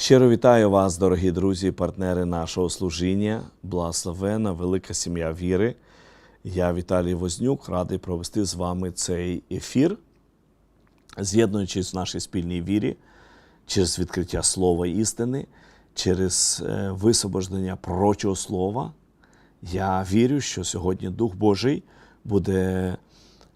Щиро вітаю вас, дорогі друзі, партнери нашого служіння, благословена, велика сім'я віри. Я Віталій Вознюк, радий провести з вами цей ефір, з'єднуючись в нашій спільній вірі через відкриття слова істини, через е, висвобождення пророчого слова. Я вірю, що сьогодні Дух Божий буде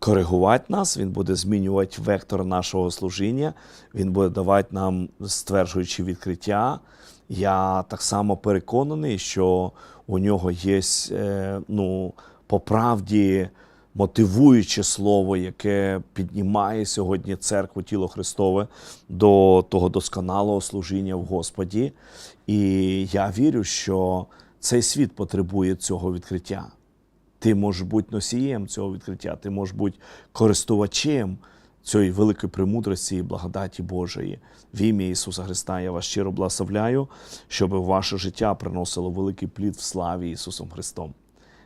коригувати нас, Він буде змінювати вектор нашого служіння, Він буде давати нам стверджуючі відкриття. Я так само переконаний, що у нього є е, ну, по правді мотивуюче слово, яке піднімає сьогодні церкву тіло Христове до того досконалого служіння в Господі. І я вірю, що цей світ потребує цього відкриття. Ти можеш бути носієм цього відкриття, ти можеш бути користувачем цієї великої премудрості і благодаті Божої. В ім'я Ісуса Христа я вас щиро благословляю, щоб ваше життя приносило великий плід в славі Ісусом Христом.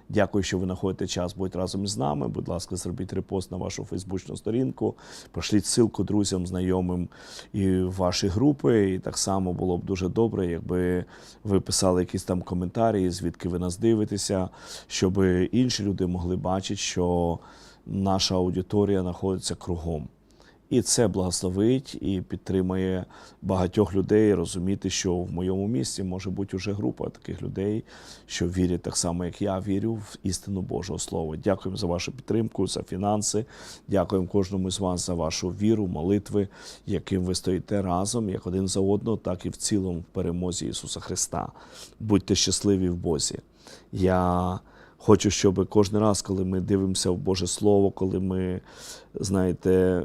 Дякую, що ви знаходите час бути разом із нами. Будь ласка, зробіть репост на вашу фейсбучну сторінку, пошліть ссылку друзям, знайомим і ваші групи. І так само було б дуже добре, якби ви писали якісь там коментарі, звідки ви нас дивитеся, щоб інші люди могли бачити, що наша аудиторія знаходиться кругом. І це благословить і підтримує багатьох людей розуміти, що в моєму місті може бути вже група таких людей, що вірять так само, як я вірю в істину Божого Слова. Дякуємо за вашу підтримку, за фінанси. Дякуємо кожному з вас за вашу віру, молитви, яким ви стоїте разом, як один за одного, так і в цілому в перемозі Ісуса Христа. Будьте щасливі в Бозі. Я хочу, щоб кожен раз, коли ми дивимося в Боже Слово, коли ми, знаєте,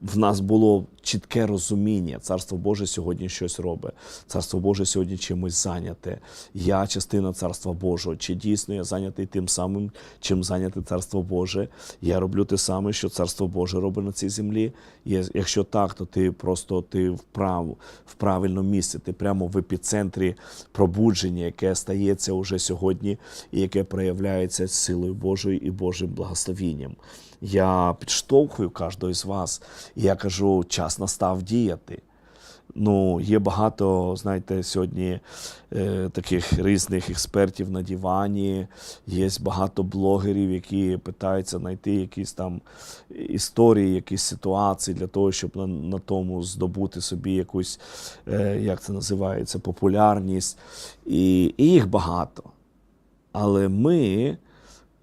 в нас було чітке розуміння. Царство Боже сьогодні щось робить. Царство Боже сьогодні чимось зайняте. Я частина Царства Божого. Чи дійсно я зайнятий тим самим, чим зайняте Царство Боже? Я роблю те саме, що Царство Боже робить на цій землі. Якщо так, то ти просто ти вправ, в правильному місці. Ти прямо в епіцентрі пробудження, яке стається уже сьогодні, і яке проявляється силою Божою і Божим благословінням. Я підштовхую кожного з вас, і я кажу, час настав діяти. Ну, є багато, знаєте, сьогодні е, таких різних експертів на дивані, є багато блогерів, які питаються знайти якісь там історії, якісь ситуації для того, щоб на, на тому здобути собі якусь, е, як це називається, популярність. І, і їх багато. Але ми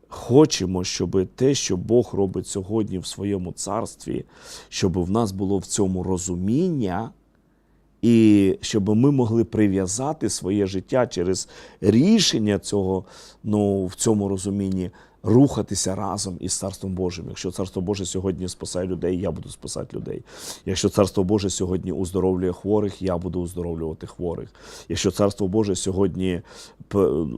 хочемо, щоб те, що Бог робить сьогодні в своєму царстві, щоб в нас було в цьому розуміння, і щоб ми могли прив'язати своє життя через рішення цього ну, в цьому розумінні. Рухатися разом із Царством Божим. Якщо Царство Боже сьогодні спасає людей, я буду спасати людей. Якщо Царство Боже сьогодні уздоровлює хворих, я буду уздоровлювати хворих. Якщо Царство Боже сьогодні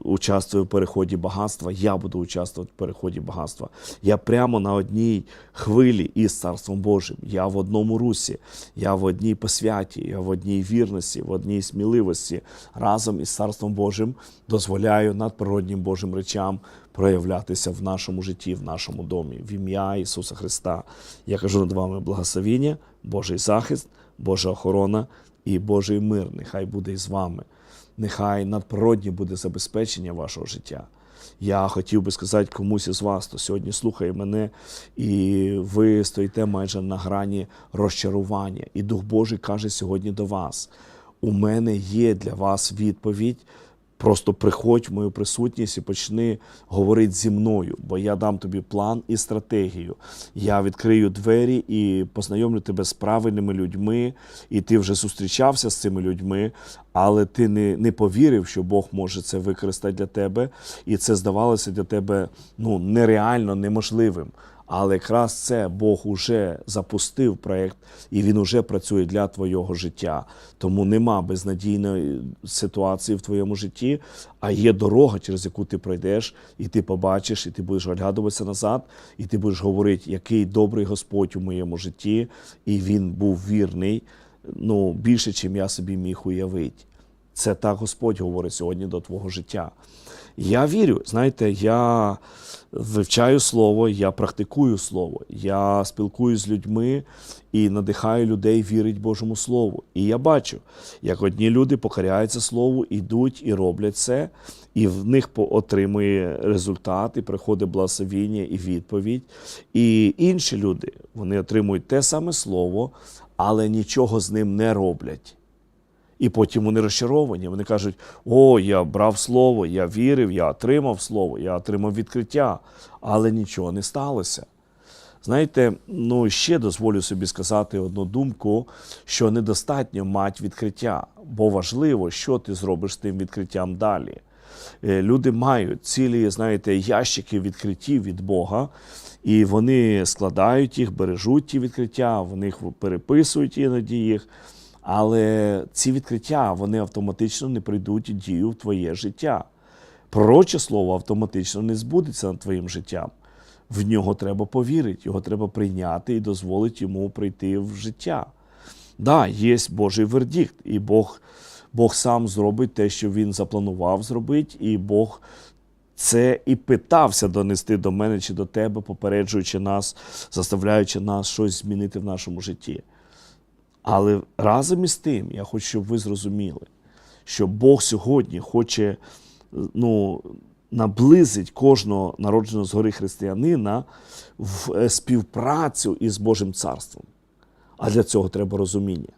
участвує в переході багатства, я буду участвувати в переході багатства. Я прямо на одній хвилі із Царством Божим. Я в одному русі, я в одній посвяті, я в одній вірності, в одній сміливості разом із Царством Божим дозволяю надприроднім Божим речам проявлятися в нашому житті, в нашому домі, в ім'я Ісуса Христа. Я кажу над вами благословіння, Божий захист, Божа охорона і Божий мир. Нехай буде із вами. Нехай надприроднє буде забезпечення вашого життя. Я хотів би сказати комусь із вас, хто сьогодні слухає мене, і ви стоїте майже на грані розчарування. І Дух Божий каже сьогодні до вас: у мене є для вас відповідь. Просто приходь в мою присутність і почни говорити зі мною, бо я дам тобі план і стратегію. Я відкрию двері і познайомлю тебе з правильними людьми, і ти вже зустрічався з цими людьми, але ти не не повірив, що Бог може це використати для тебе, і це здавалося для тебе ну, нереально неможливим. Але якраз це Бог уже запустив проєкт, і він уже працює для твого життя. Тому нема безнадійної ситуації в твоєму житті, а є дорога, через яку ти пройдеш, і ти побачиш, і ти будеш оглядуватися назад, і ти будеш говорити, який добрий Господь у моєму житті, і він був вірний ну, більше, чим я собі міг уявити. Це так Господь говорить сьогодні до твого життя. Я вірю, знаєте, я вивчаю слово, я практикую слово, я спілкуюся з людьми і надихаю людей вірити Божому Слову. І я бачу, як одні люди покоряються Слову, ідуть і роблять це, і в них отримує результат, і приходить благословіння і відповідь. І інші люди вони отримують те саме слово, але нічого з ним не роблять. І потім вони розчаровані. Вони кажуть: О, я брав слово, я вірив, я отримав слово, я отримав відкриття, але нічого не сталося. Знаєте, ну ще дозволю собі сказати одну думку, що недостатньо мати відкриття, бо важливо, що ти зробиш з тим відкриттям далі. Е, Люди мають цілі, знаєте, ящики відкриттів від Бога, і вони складають їх, бережуть ті відкриття, вони їх переписують іноді їх. Але ці відкриття вони автоматично не прийдуть дію в твоє життя. Пророче слово автоматично не збудеться над твоїм життям. В нього треба повірити, його треба прийняти і дозволити йому прийти в життя. Да, є Божий вердикт, і Бог, Бог сам зробить те, що він запланував зробити, і Бог це і питався донести до мене чи до тебе, попереджуючи нас, заставляючи нас щось змінити в нашому житті. Але разом із тим, я хочу, щоб ви зрозуміли, що Бог сьогодні хоче ну, наблизить кожного народженого згори християнина в е, співпрацю із Божим царством. А для цього треба розуміння.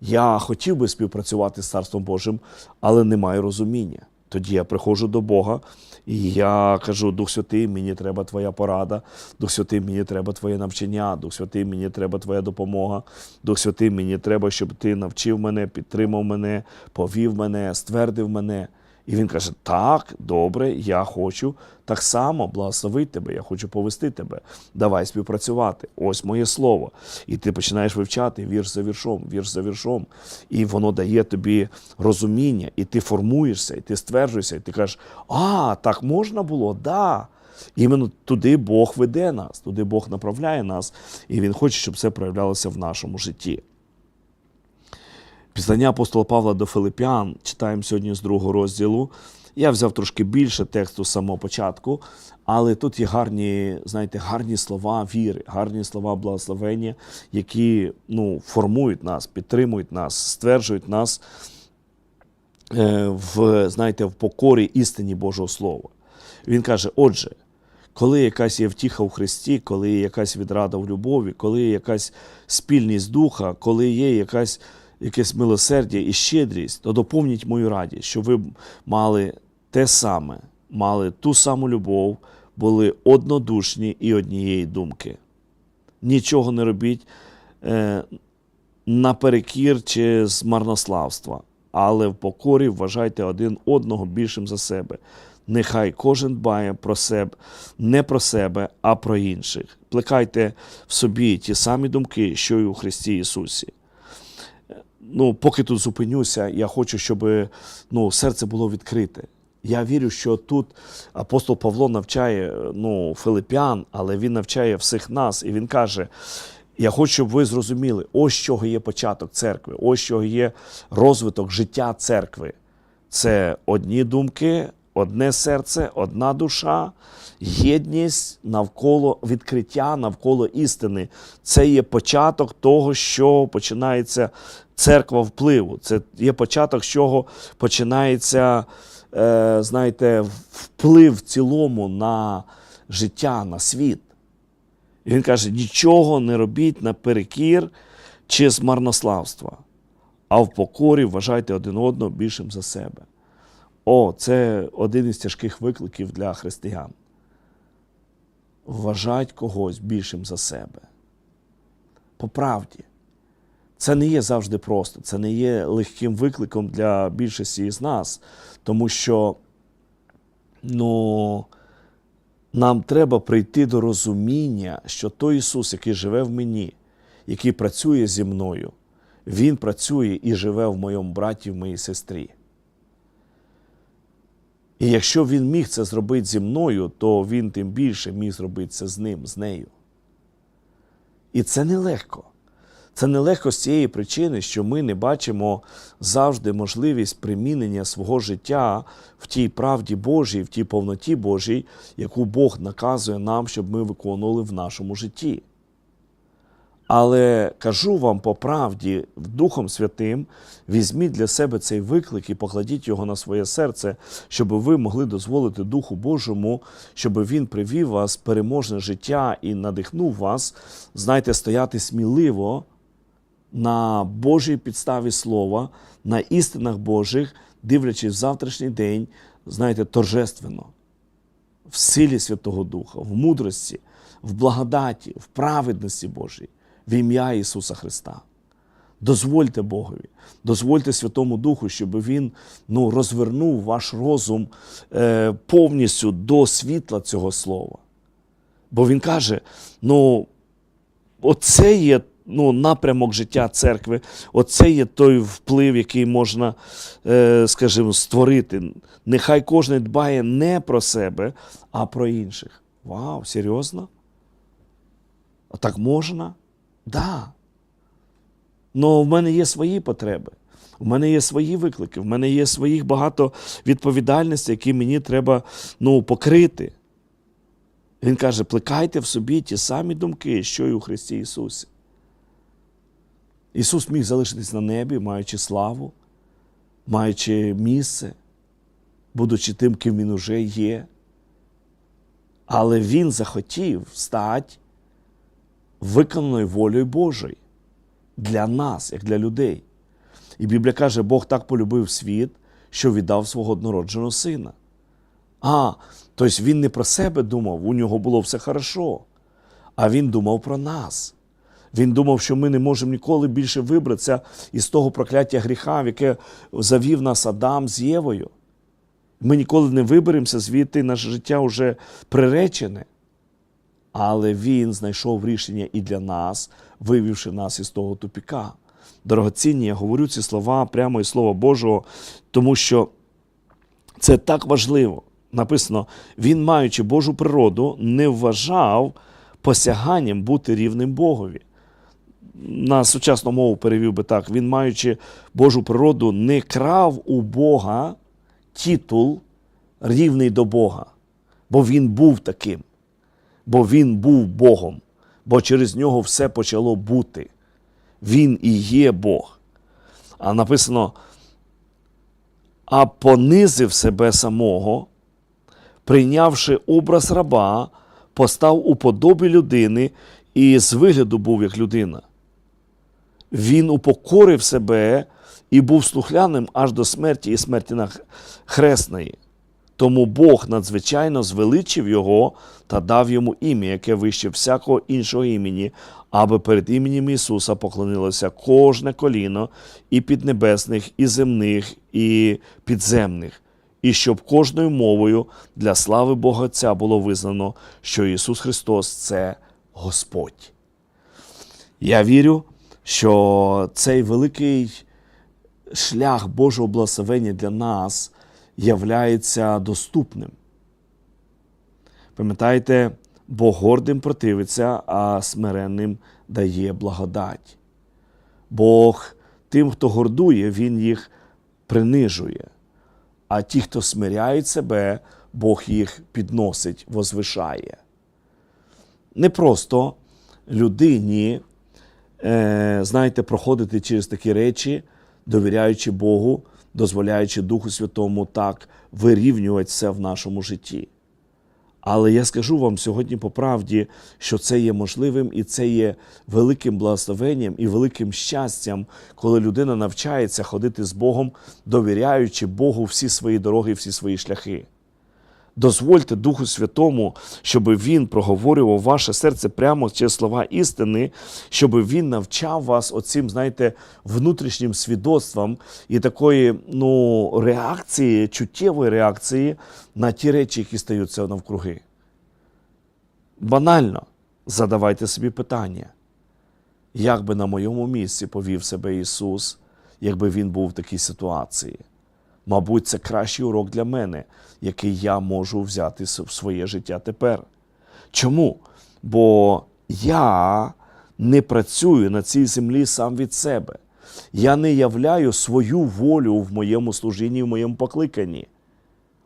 Я хотів би співпрацювати з Царством Божим, але не маю розуміння. Тоді я приходжу до Бога і я кажу: Дух Святий, мені треба Твоя порада, Дух Святий, мені треба Твоє навчання, Дух Святий, мені треба Твоя допомога, Дух Святий, мені треба, щоб Ти навчив мене, підтримав мене, повів мене, ствердив мене. І він каже: Так, добре, я хочу так само благословити тебе, я хочу повести тебе. Давай співпрацювати. Ось моє слово. І ти починаєш вивчати вірш за віршом, вірш за віршом. І воно дає тобі розуміння, і ти формуєшся, і ти стверджуєшся, і ти кажеш, а, так можна було? Да. Іменно туди Бог веде нас, туди Бог направляє нас, і Він хоче, щоб це проявлялося в нашому житті. Післання апостола Павла до Филиппян читаємо сьогодні з другого розділу. Я взяв трошки більше тексту з самого початку, але тут є гарні, знаєте, гарні слова віри, гарні слова благословення, які ну, формують нас, підтримують нас, стверджують нас е, в, знаєте, в покорі істині Божого Слова. Він каже: отже, коли якась є втіха у Христі, коли є якась відрада в любові, коли є якась спільність духа, коли є якась, якесь милосердя і щедрість, то доповніть мою радість, щоб ви мали те саме, мали ту саму любов, були однодушні і однієї думки. Нічого не робіть е, наперекір чи з марнославства, але в покорі вважайте один одного більшим за себе. Нехай кожен дбає про себе, не про себе, а про інших. Плекайте в собі ті самі думки, що й у Христі Ісусі. Ну, поки тут зупинюся, я хочу, щоб ну, серце було відкрите. Я вірю, що тут апостол Павло навчає ну, Филиппян, але він навчає всіх нас, і він каже: я хочу, щоб ви зрозуміли, ось чого є початок церкви, ось чого є розвиток життя церкви. Це одні думки, одне серце, одна душа, єдність навколо відкриття, навколо істини. Це є початок того, що починається церква впливу. Це є початок, з чого починається, е, знаєте, вплив в цілому на життя, на світ. І він каже: нічого не робіть наперекір чи з марнославства, а в покорі вважайте один одного більшим за себе. О, це один із тяжких викликів для християн. Вважать когось більшим за себе. По правді, це не є завжди просто, це не є легким викликом для більшості з нас, тому що ну, нам треба прийти до розуміння, що той Ісус, який живе в мені, який працює зі мною, Він працює і живе в моєму браті, в моїй сестрі. І якщо він міг це зробити зі мною, то він тим більше міг зробити це з ним, з нею. І це нелегко. Це нелегко з цієї причини, що ми не бачимо завжди можливість примінення свого життя в тій правді Божій, в тій повноті Божій, яку Бог наказує нам, щоб ми виконували в нашому житті. Але кажу вам по правді, Духом Святим, візьміть для себе цей виклик і покладіть його на своє серце, щоб ви могли дозволити Духу Божому, щоб він привів вас переможне життя і надихнув вас, знаєте, стояти сміливо на Божій підставі слова, на істинах Божих, дивлячись в завтрашній день, знаєте, торжественно, в силі Святого Духа, в мудрості, в благодаті, в праведності Божій, в ім'я Ісуса Христа. Дозвольте Богові, дозвольте Святому Духу, щоб Він ну, розвернув ваш розум е, повністю до світла цього слова. Бо Він каже: ну, оце є ну, напрямок життя церкви, оце є той вплив, який можна, е, скажімо, створити. Нехай кожен дбає не про себе, а про інших. Вау, серйозно? А так можна? Да. Ну, в мене є свої потреби. У мене є свої виклики, в мене є своїх багато відповідальностей, які мені треба ну, покрити. Він каже: плекайте в собі ті самі думки, що й у Христі Ісусі. Ісус міг залишитись на небі, маючи славу, маючи місце, будучи тим, ким Він уже є. Але Він захотів стати виконаною волею Божою для нас, як для людей. І Біблія каже, Бог так полюбив світ, що віддав свого однородженого сина. А, тобто він не про себе думав, у нього було все хорошо, а він думав про нас. Він думав, що ми не можемо ніколи більше вибратися із того прокляття гріха, в яке завів нас Адам з Євою. Ми ніколи не виберемося звідти, наше життя вже приречене. Але Він знайшов рішення і для нас, вивівши нас із того тупіка. Дорогоцінні, я говорю ці слова прямо із Слова Божого, тому що це так важливо. Написано, він, маючи Божу природу, не вважав посяганням бути рівним Богові. На сучасну мову перевів би так: він, маючи Божу природу, не крав у Бога титул рівний до Бога, бо він був таким, бо він був Богом, бо через нього все почало бути. Він і є Бог. А написано, а понизив себе самого, прийнявши образ раба, постав у подобі людини і з вигляду був як людина. Він упокорив себе і був слухляним аж до смерті і смерті хресної. Тому Бог надзвичайно звеличив його та дав йому ім'я, яке вище всякого іншого імені, аби перед іменем Ісуса поклонилося кожне коліно і піднебесних, і земних, і підземних, і щоб кожною мовою для слави Бога Отця було визнано, що Ісус Христос це Господь. Я вірю, що цей великий шлях Божого благословення для нас являється доступним. Пам'ятаєте, Бог гордим противиться, а смиренним дає благодать. Бог тим, хто гордує, Він їх принижує. А ті, хто смиряють себе, Бог їх підносить, возвишає. Не просто людині, е, знаєте, проходити через такі речі, довіряючи Богу, дозволяючи Духу Святому так вирівнювати все в нашому житті. Але я скажу вам сьогодні по правді, що це є можливим і це є великим благословенням і великим щастям, коли людина навчається ходити з Богом, довіряючи Богу всі свої дороги, всі свої шляхи. Дозвольте Духу Святому, щоб Він проговорював ваше серце прямо через слова істини, щоб Він навчав вас оцим, знаєте, внутрішнім свідоцтвом і такої ну, реакції, чуттєвої реакції на ті речі, які стаються навкруги. Банально задавайте собі питання, як би на моєму місці повів себе Ісус, якби Він був в такій ситуації. Мабуть, це кращий урок для мене, який я можу взяти в своє життя тепер. Чому? Бо я не працюю на цій землі сам від себе. Я не являю свою волю в моєму служінні, в моєму покликанні.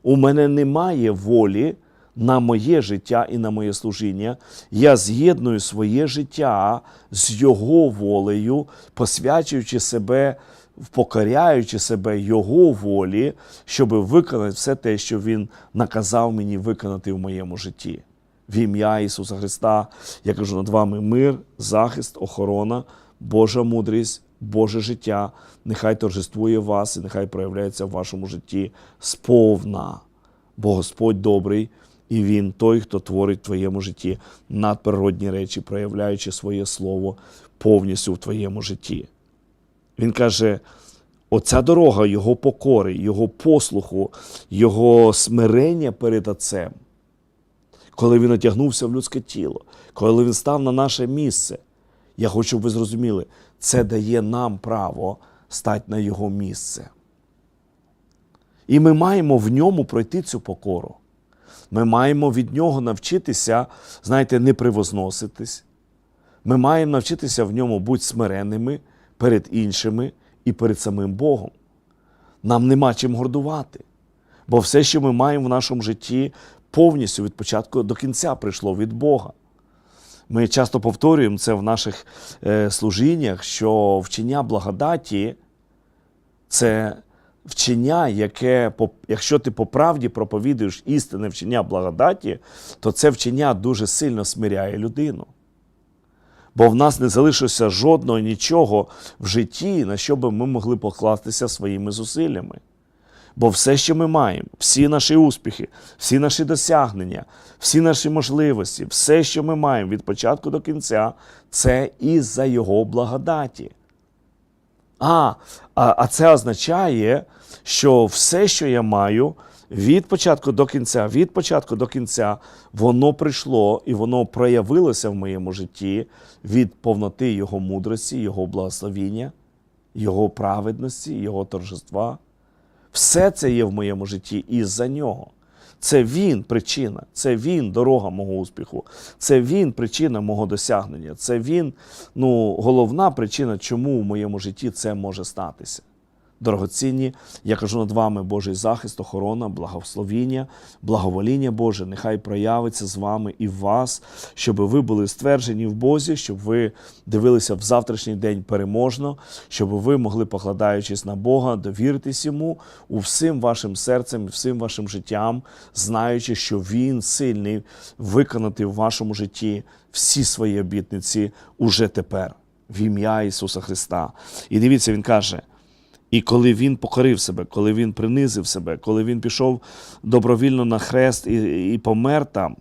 У мене немає волі на моє життя і на моє служіння. Я з'єдную своє життя з Його волею, посвячуючи себе, покоряючи себе Його волі, щоб виконати все те, що Він наказав мені виконати в моєму житті. В ім'я Ісуса Христа я кажу над вами мир, захист, охорона, Божа мудрість, Боже життя. Нехай торжествує вас і нехай проявляється в вашому житті сповна. Бо Господь добрий, і Він той, хто творить в твоєму житті надприродні речі, проявляючи своє слово повністю в твоєму житті. Він каже: оця дорога Його покори, Його послуху, Його смирення перед Отцем, коли він одягнувся в людське тіло, коли він став на наше місце. Я хочу, щоб ви зрозуміли, це дає нам право стати на Його місце. І ми маємо в ньому пройти цю покору. Ми маємо від нього навчитися, знаєте, не привозноситись. Ми маємо навчитися в ньому бути смиренними перед іншими і перед самим Богом. Нам нема чим гордувати. Бо все, що ми маємо в нашому житті, повністю від початку до кінця прийшло від Бога. Ми часто повторюємо це в наших е, служіннях, що вчення благодаті це вчення, яке, якщо ти по правді проповідуєш істинне вчення благодаті, то це вчення дуже сильно смиряє людину. Бо в нас не залишилося жодного нічого в житті, на що би ми могли покластися своїми зусиллями. Бо все, що ми маємо, всі наші успіхи, всі наші досягнення, всі наші можливості, все, що ми маємо від початку до кінця, це із-за Його благодаті. А, а, а це означає, що все, що я маю, від початку до кінця, від початку до кінця, воно прийшло і воно проявилося в моєму житті від повноти Його мудрості, Його благословіння, Його праведності, Його торжества. Все це є в моєму житті із-за нього. Це він причина, це він дорога мого успіху, це він причина мого досягнення, це він ну, головна причина, чому в моєму житті це може статися. Дорогоцінні, я кажу над вами Божий захист, охорона, благословіння, благовоління Боже, нехай проявиться з вами і в вас, щоб ви були стверджені в Бозі, щоб ви дивилися в завтрашній день переможно, щоб ви могли, покладаючись на Бога, довіритись йому у всім вашим серцем, всім вашим життям, знаючи, що Він сильний виконати в вашому житті всі свої обітниці уже тепер, в ім'я Ісуса Христа. І дивіться, Він каже. І коли він покорив себе, коли він принизив себе, коли він пішов добровільно на хрест і, і помер там,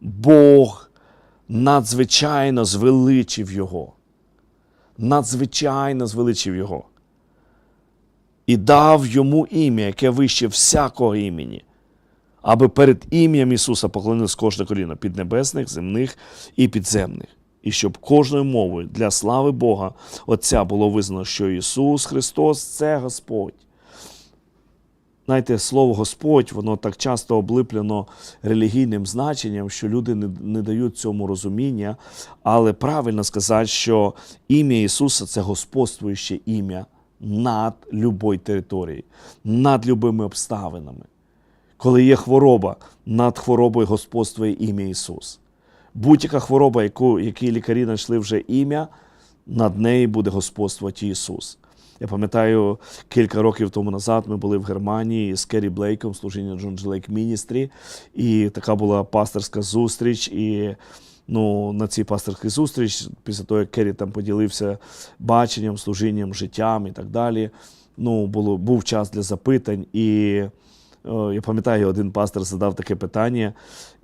Бог надзвичайно звеличив його. Надзвичайно звеличив його. І дав йому ім'я, яке вище всякого імені, аби перед ім'ям Ісуса поклонилось кожне коліно піднебесних, земних і підземних. І щоб кожною мовою для слави Бога Отця було визнано, що Ісус Христос це Господь. Знаєте, слово Господь, воно так часто облиплено релігійним значенням, що люди не, не дають цьому розуміння. Але правильно сказати, що ім'я Ісуса це господствуюче ім'я над любою територією, над любими обставинами. Коли є хвороба, над хворобою господствує ім'я Ісус. Будь-яка хвороба, яку, якій лікарі знайшли вже ім'я, над нею буде господствувати Ісус. Я пам'ятаю, кілька років тому назад ми були в Германії з Керрі Блейком, служіння Джон Лейк Міністрі, і така була пасторська зустріч. І ну, на цій пасторській зустріч, після того, як Керрі там поділився баченням, служінням, життям і так далі, ну, було, був час для запитань. І Я пам'ятаю, один пастор задав таке питання,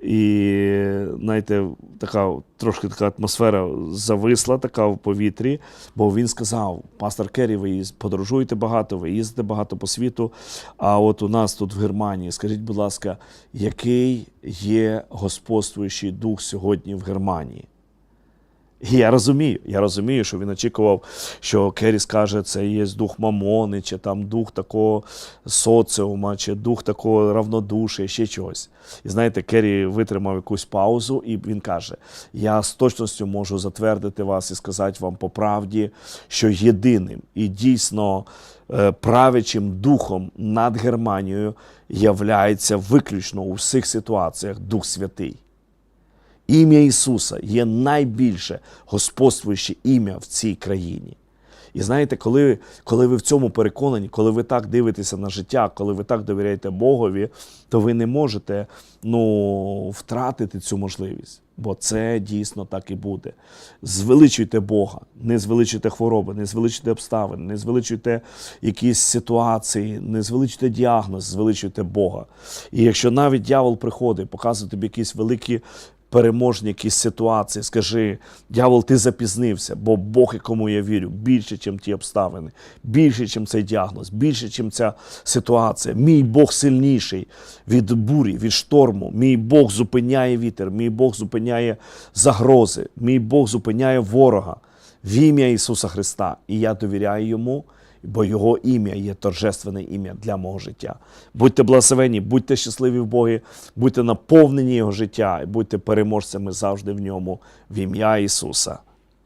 і знаєте, така трошки така атмосфера зависла, така в повітрі. Бо він сказав: пастор Керрі, ви подорожуєте багато, ви їздите багато по світу. А от у нас тут в Германії, скажіть, будь ласка, який є господствуючий дух сьогодні в Германії? І я розумію, я розумію, що він очікував, що Керрі скаже, це є дух мамони, чи там дух такого соціума, чи дух такого равнодушия, ще чогось. І знаєте, Керрі витримав якусь паузу, і він каже: Я з точністю можу затвердити вас і сказати вам по правді, що єдиним і дійсно е, правячим духом над Германією являється виключно у всіх ситуаціях Дух Святий. Ім'я Ісуса є найбільше господствуюче ім'я в цій країні. І знаєте, коли, коли ви в цьому переконані, коли ви так дивитеся на життя, коли ви так довіряєте Богові, то ви не можете ну, втратити цю можливість. Бо це дійсно так і буде. Звеличуйте Бога, не звеличуйте хвороби, не звеличуйте обставини, не звеличуйте якісь ситуації, не звеличуйте діагноз, звеличуйте Бога. І якщо навіть дьявол приходить, показує тобі якісь великі переможні якісь ситуації, скажи, дьявол, ти запізнився, бо Бог, якому я вірю, більше, ніж ті обставини, більше, ніж цей діагноз, більше, ніж ця ситуація. Мій Бог сильніший від бурі, від шторму. Мій Бог зупиняє вітер, мій Бог зупиняє загрози, мій Бог зупиняє ворога в ім'я Ісуса Христа. І я довіряю йому. Бо Його ім'я є торжественне ім'я для мого життя. Будьте благословені, будьте щасливі в Богі, будьте наповнені Його життя і будьте переможцями завжди в ньому в ім'я Ісуса.